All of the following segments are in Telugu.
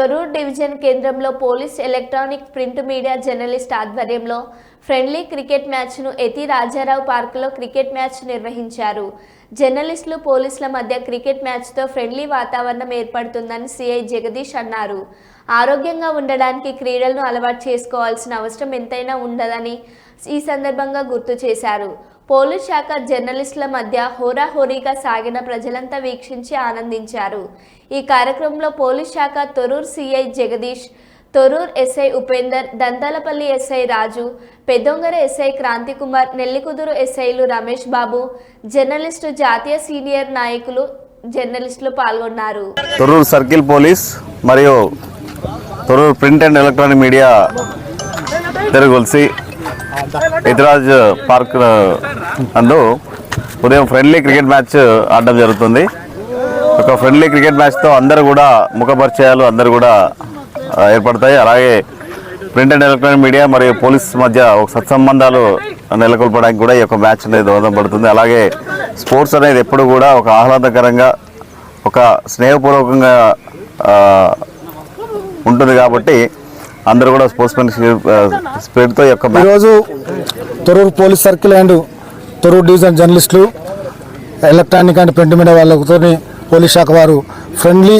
తొరూర్ డివిజన్ కేంద్రంలో police electronic print media journalist ఆధ్వర్యంలో ఫ్రెండ్లీ క్రికెట్ మ్యాచ్ను ఎతి రాజారావు పార్కులో క్రికెట్ మ్యాచ్ నిర్వహించారు. జర్నలిస్టులు పోలీసుల మధ్య క్రికెట్ మ్యాచ్తో ఫ్రెండ్లీ వాతావరణం ఏర్పడుతుందని సిఐ జగదీష్ అన్నారు. ఆరోగ్యంగా ఉండడానికి క్రీడలను అలవాటు చేసుకోవాల్సిన అవసరం ఎంతైనా ఉండదని ఈ సందర్భంగా గుర్తు చేశారు. పోలీస్ శాఖ జర్నలిస్టుల మధ్య హోరాహోరీగా సాగిన ప్రజలంతా వీక్షించి ఆనందించారు. ఈ కార్యక్రమంలో పోలీస్ శాఖ Thorrur CI Jagadish Thorrur SI Upender Dantalapalli SI Raju Peddavangara SI Kranthikumar Nellikuduru ఎస్ఐలు రమేష్ బాబు జర్నలిస్టు జాతీయ సీనియర్ నాయకులు జర్నలిస్టులు పాల్గొన్నారు. తొరూర్ సర్కిల్ పోలీస్ మరియు Thorrur print and electronic media ఇద్దరు ఇతిరాజ్ పార్క్ అందు ఉదయం ఫ్రెండ్లీ క్రికెట్ మ్యాచ్ ఆడడం జరుగుతుంది. ఒక ఫ్రెండ్లీ క్రికెట్ మ్యాచ్తో అందరూ కూడా ముఖపరిచయాలు అందరూ కూడా ఏర్పడతాయి. అలాగే ప్రింట్ అండ్ ఎలక్ట్రానిక్ మీడియా మరియు పోలీస్ మధ్య ఒక సత్సంబంధాలు నెలకొల్పడానికి కూడా ఈ యొక్క మ్యాచ్ అనేది దోహదపడుతుంది అలాగే స్పోర్ట్స్ అనేది ఎప్పుడు కూడా ఒక ఆహ్లాదకరంగా ఒక స్నేహపూర్వకంగా ఉంటుంది కాబట్టి అందరూ కూడా స్పోర్ట్స్ మెన్ స్పిరిట్తో యొక్క ఈరోజు Thorrur police circle and Thorrur division జర్నలిస్టులు ఎలక్ట్రానిక్ అండ్ ప్రింట్ మీడియా వాళ్ళతో పోలీస్ శాఖ వారు friendly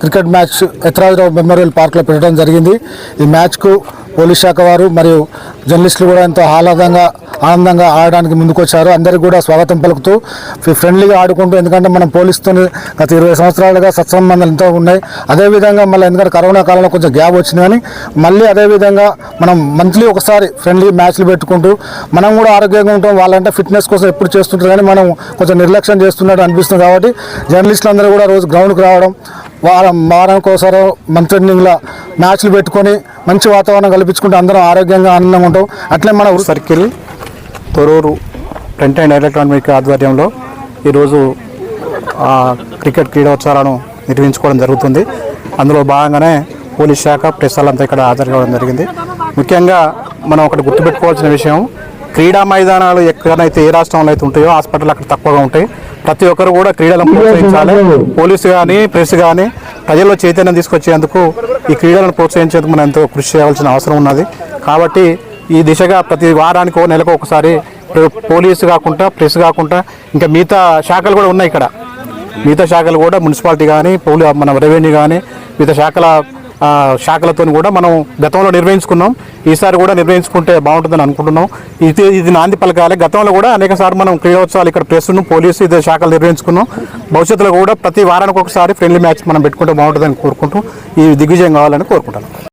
cricket match Ethirajarao memorial పార్క్లో పెట్టడం జరిగింది. ఈ మ్యాచ్కు పోలీస్ శాఖ వారు మరియు జర్నలిస్టులు కూడా ఎంతో ఆహ్లాదంగా ఆనందంగా ఆడడానికి ముందుకొచ్చారు. అందరికీ కూడా స్వాగతం పలుకుతూ ఫ్రెండ్లీగా ఆడుకుంటూ ఎందుకంటే మనం పోలీస్తో గత ఇరవై సంవత్సరాలుగా సత్సంబంధాలు ఎంతో ఉన్నాయి. అదేవిధంగా మళ్ళీ ఎందుకంటే కరోనా కాలంలో కొంచెం గ్యాప్ వచ్చింది కానీ మళ్ళీ అదేవిధంగా మనం మంత్లీ ఒకసారి ఫ్రెండ్లీ మ్యాచ్లు పెట్టుకుంటూ మనం కూడా ఆరోగ్యంగా ఉంటాం. వాళ్ళంటే ఫిట్నెస్ కోసం ఎప్పుడు చేస్తుంటారు కానీ మనం కొంచెం నిర్లక్ష్యం చేస్తున్నట్టు అనిపిస్తుంది కాబట్టి జర్నలిస్టులు అందరూ కూడా రోజు గ్రౌండ్కి రావడం వారం వారానికి ఒకసారి మంత్ ఎండింగ్లో మ్యాచ్లు పెట్టుకొని మంచి వాతావరణం కల్పించుకుంటే అందరం ఆరోగ్యంగా ఆనందంగా ఉంటాం. అట్లే మన ఊరు circle Thorrur print and electronic ఆధ్వర్యంలో ఈరోజు క్రికెట్ క్రీడోత్సవాలను నిర్వహించుకోవడం జరుగుతుంది. అందులో భాగంగానే పోలీస్ శాఖ ప్రెస్ వాళ్ళంతా ఇక్కడ హాజరు కావడం జరిగింది. ముఖ్యంగా మనం ఒకటి గుర్తుపెట్టుకోవాల్సిన విషయం క్రీడా మైదానాలు ఎక్కడైతే ఏ రాష్ట్రంలో అయితే ఉంటాయో హాస్పిటల్ అక్కడ తక్కువగా ఉంటాయి. ప్రతి ఒక్కరు కూడా క్రీడలను ప్రోత్సహించాలి. పోలీసు కానీ ప్రెస్ కానీ ప్రజల్లో చైతన్యం తీసుకొచ్చేందుకు ఈ క్రీడలను ప్రోత్సహించేందుకు మనం ఎంతో కృషి చేయాల్సిన అవసరం ఉన్నది. కాబట్టి ఈ దిశగా ప్రతి వారానికి ఓ నెలకు ఒకసారి పోలీసు కాకుండా ప్రెస్ కాకుండా ఇంకా మిగతా శాఖలు కూడా ఉన్నాయి ఇక్కడ. మిగతా శాఖలు కూడా మున్సిపాలిటీ కానీ పోలీ మన రెవెన్యూ కానీ మిగతా శాఖల శాఖలతో కూడా మనం గతంలో నిర్వహించుకున్నాం. ఈసారి కూడా నిర్వహించుకుంటే బాగుంటుందని అనుకుంటున్నాం. ఇది ఇది నాంది పలకాలి. గతంలో కూడా అనేక సార్లు మనం క్రీడోత్సవాలు ఇక్కడ ప్రెస్ను పోలీసు ఇదే శాఖలు నిర్వహించుకున్నాం. భవిష్యత్తులో కూడా ప్రతి వారానికి ఒకసారి ఫ్రెండ్లీ మ్యాచ్ మనం పెట్టుకుంటే బాగుంటుందని కోరుకుంటూ ఈ దిగ్విజయం కావాలని కోరుకుంటాను